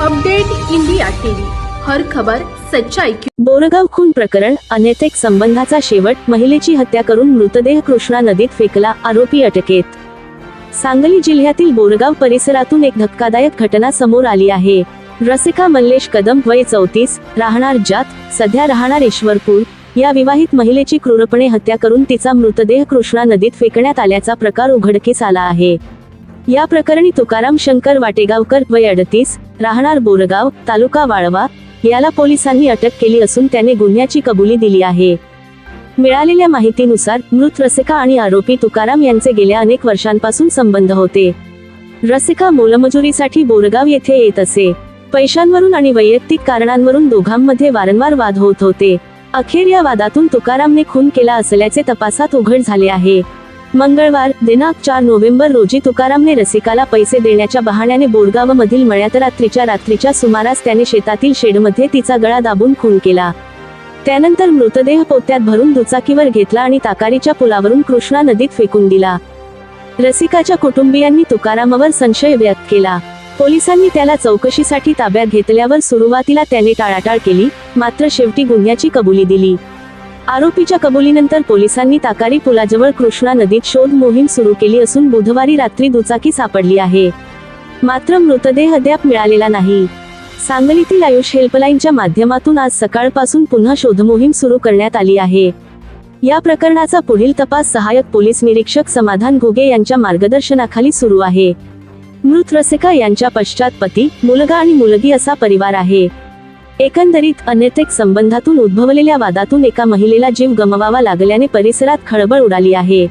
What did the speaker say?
Update India TV. हर खबर सच्चाई की बोरगाव खून प्रकरण अनैतिक संबंधाचा शेवट महिलेची हत्या करून मृतदेह कृष्णा नदीत फेकला आरोपी अटकेत. सांगली जिल्ह्यातील बोरगाव परिसरातून एक धक्कादायक घटना समोर आली आहे. रसिका मल्लेश कदम वय चौतीस राहणार जात सध्या राहणार ईश्वरपूर. या विवाहित महिलेची क्रूरपणे हत्या करून तिचा मृतदेह कृष्णा नदीत फेकण्यात आल्याचा प्रकार उघडकीस आला आहे. या प्रकरणी तुकाराम शंकर वाटेगावकर वय अडतीस राहणार बोरगाव तालुका वाळवा याला पोलिसांनी अटक केली असून त्याने गुन्ह्याची कबुली दिली आहे. मिळालेल्या माहितीनुसार मृत रसिका आणि आरोपी तुकाराम यांचे गेल्या अनेक वर्षांपासून संबंध होते. रसिका मोलमजुरीसाठी बोरगाव येथे येत असे. पैशांवरून आणि वैयक्तिक कारणांवरून दोघांमध्ये वारंवार वाद होत होते. अखेर या वादातून तुकारामने खून केला असल्याचे तपासात उघड झाले आहे. मंगळवार दिनांक चार नोव्हेंबर रोजी तुकारामने रसिकाला पैसे देण्याच्या बहाण्याने बोरगावमधील मळ्यात रात्रीच्या रात्रीच्या सुमारास त्याने शेतातील शेडमध्ये तिचा गळा दाबून खून केला. त्यानंतर मृतदेह पोत्यात भरून दुचाकीवर घेतला आणि ताकारीच्या पुलावरून कृष्णा नदीत फेकून दिला. रसिकाच्या कुटुंबियांनी तुकारामावर संशय व्यक्त केला. पोलिसांनी त्याला चौकशीसाठी ताब्यात घेतल्यावर सुरुवातीला त्याने टाळाटाळ केली मात्र शेवटी गुन्ह्याची कबुली दिली. आरोपीच्या कबुलीनंतर पोलिसांनी ताकारी पुलाजवळ कृष्णा नदीत शोध मोहीम सुरू केली असून बुधवारी रात्री दुचाकी सापडली आहे. मात्र मृतदेह अद्याप मिळालेला नाही. सांगलीतील आयुष हेल्पलाईनच्या माध्यमातून आज सकाळपासून पुन्हा शोधमोहीम सुरू करण्यात आली आहे. या प्रकरणाचा पुढील तपास सहाय्यक पोलीस निरीक्षक समाधान घोगे यांच्या मार्गदर्शनाखाली सुरू आहे. मृत रसिका यांच्या पश्चात पती मुलगा आणि मुलगी असा परिवार आहे. एकंदरीत अनैतिक संबंधातून उद्भवलेल्या वादातून एका महिलेला जीव गमवावा लागल्याने परिसरात खळबळ उडाली आहे.